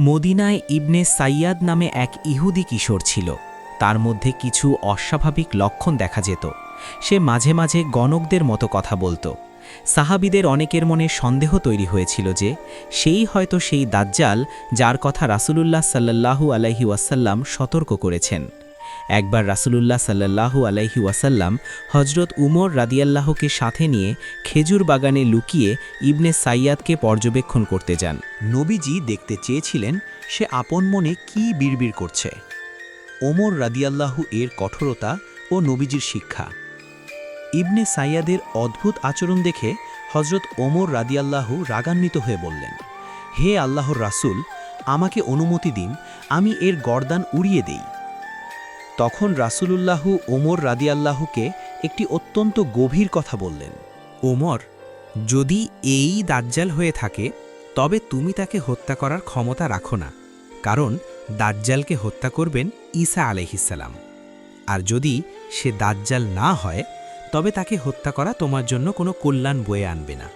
মদিনায় ইবনে সাইয়াদ নামে এক ইহুদি কিশোর ছিল। তার মধ্যে কিছু অস্বাভাবিক লক্ষণ দেখা যেত। সে মাঝে মাঝে গণকদের মতো কথা বলতো। সাহাবিদের অনেকের মনে সন্দেহ তৈরি হয়েছিল যে, সেই হয়তো সেই দাজ্জাল যার কথা রাসুলুল্লাহ সাল্লাল্লাহু আলাইহি ওয়াসাল্লাম সতর্ক করেছেন। একবার রাসূলুল্লাহ সাল্লাল্লাহু আলাইহি ওয়াসাল্লাম হজরত উমর রাদিয়াল্লাহকে সাথে নিয়ে খেজুর বাগানে লুকিয়ে ইবনে সাইয়াদকে পর্যবেক্ষণ করতে যান। নবীজি দেখতে চেয়েছিলেন, সে আপন মনে কি বিড়বিড় করছে? ওমর রাদিয়াল্লাহু এর কঠোরতা ও নবীজির শিক্ষা। ইবনে সাইয়াদের অদ্ভুত আচরণ দেখে হজরত ওমর রাদিয়াল্লাহু রাগান্বিত হয়ে বললেন, হে আল্লাহর রাসূল, আমাকে অনুমতি দিন, আমি এর গর্দান উড়িয়ে দেই। তখন রাসূলুল্লাহু ওমর রাদিয়াল্লাহুকে একটি অত্যন্ত গভীর কথা বললেন, ওমর, যদি এই দাজ্জাল হয়ে থাকে, তবে তুমি তাকে হত্যা করার ক্ষমতা রাখো না, কারণ দাজ্জালকে হত্যা করবেন ঈসা আলহিসাল্লাম আর যদি সে দাজ্জাল না হয়, তবে তাকে হত্যা করা তোমার জন্য কোনো কল্যাণ বয়ে আনবে না।